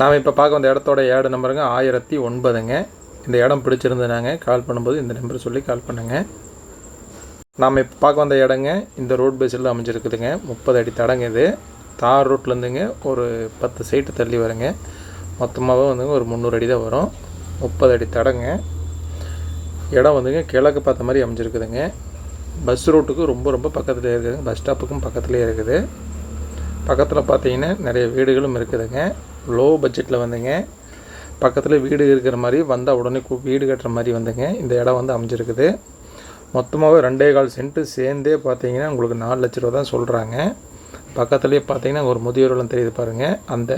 நாம் இப்போ பார்க்க வந்த இடத்தோட ஏடு நம்பருங்க. ஆயிரத்தி ஒன்பதுங்க. இந்த இடம் பிடிச்சிருந்தனாங்க கால் பண்ணும்போது இந்த நம்பர் சொல்லி கால் பண்ணுங்க. நாம் இப்போ பார்க்க வந்த இடங்க இந்த ரோட் பேஸில் அமைஞ்சிருக்குதுங்க. முப்பது அடி தடங்க இது. தார் ரோட்லேருந்துங்க ஒரு பத்து சைட்டு தள்ளி வருங்க. மொத்தமாகவே வந்துங்க ஒரு முந்நூறு அடி தான் வரும். முப்பது அடி தடங்க. இடம் வந்துங்க கிழக்கு பார்த்த மாதிரி அமைஞ்சிருக்குதுங்க. பஸ் ரூட்டுக்கு ரொம்ப ரொம்ப பக்கத்துலேயே இருக்குதுங்க. பஸ் ஸ்டாப்புக்கும் பக்கத்துலேயே இருக்குது. பக்கத்தில் பார்த்தீங்கன்னா நிறைய வீடுகளும் இருக்குதுங்க. லோ பட்ஜெட்டில் வந்துங்க. பக்கத்தில் வீடு இருக்கிற மாதிரி வந்தால் உடனே வீடு கட்டுற மாதிரி வந்துங்க. இந்த இடம் வந்து அமைஞ்சிருக்குது. மொத்தமாகவே ரெண்டே கால் சென்ட்டு சேர்ந்தே பார்த்தீங்கன்னா உங்களுக்கு நாலு லட்ச ரூபா தான் சொல்கிறாங்க பக்கத்துலேயே பார்த்தீங்கன்னா ஒரு முதியோர் இல்லம் தெரியுது பாருங்கள் அந்த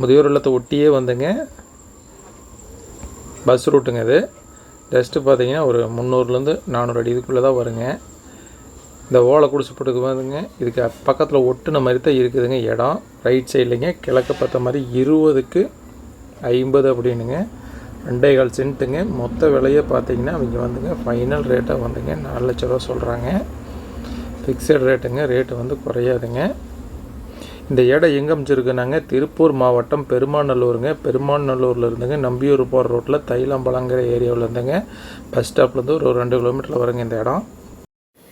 முதியோர் இல்லத்தை ஒட்டியே வந்துங்க. பஸ் ரூட்டுங்க இது ஜஸ்ட்டு பார்த்தீங்கன்னா ஒரு முந்நூறுலேருந்து நானூறு அடி இதுக்குள்ளே தான் வருங்க. இந்த ஓலை குடிசை போட்டுக்கு வந்துங்க இதுக்கு பக்கத்தில் ஒட்டுன மாதிரி தான் இருக்குதுங்க. இடம் ரைட் சைட்லைங்க கிழக்கு பார்த்த மாதிரி இருபதுக்கு ஐம்பது அப்படின்னுங்க. ரெண்டே கால் சென்ட்டுங்க. மொத்த விலையை பார்த்தீங்கன்னா அவங்க வந்துங்க ஃபைனல் ரேட்டாக வந்துங்க. நாலு லட்ச ரூபா சொல்கிறாங்க ஃபிக்ஸட் ரேட்டுங்க ரேட்டு வந்து குறையாதுங்க. இந்த இடம் எங்கே அமைச்சிருக்குனாங்க திருப்பூர் மாவட்டம் பெருமாநல்லூருங்க. பெருமாநல்லூரில் இருந்துங்க. நம்பியூர் போகிற ரோட்டில் தைலம்பலங்கிற ஏரியாவில் இருந்துங்க. பஸ் ஸ்டாப்லேருந்து ஒரு ரெண்டு கிலோமீட்டரில் வருங்க இந்த இடம்.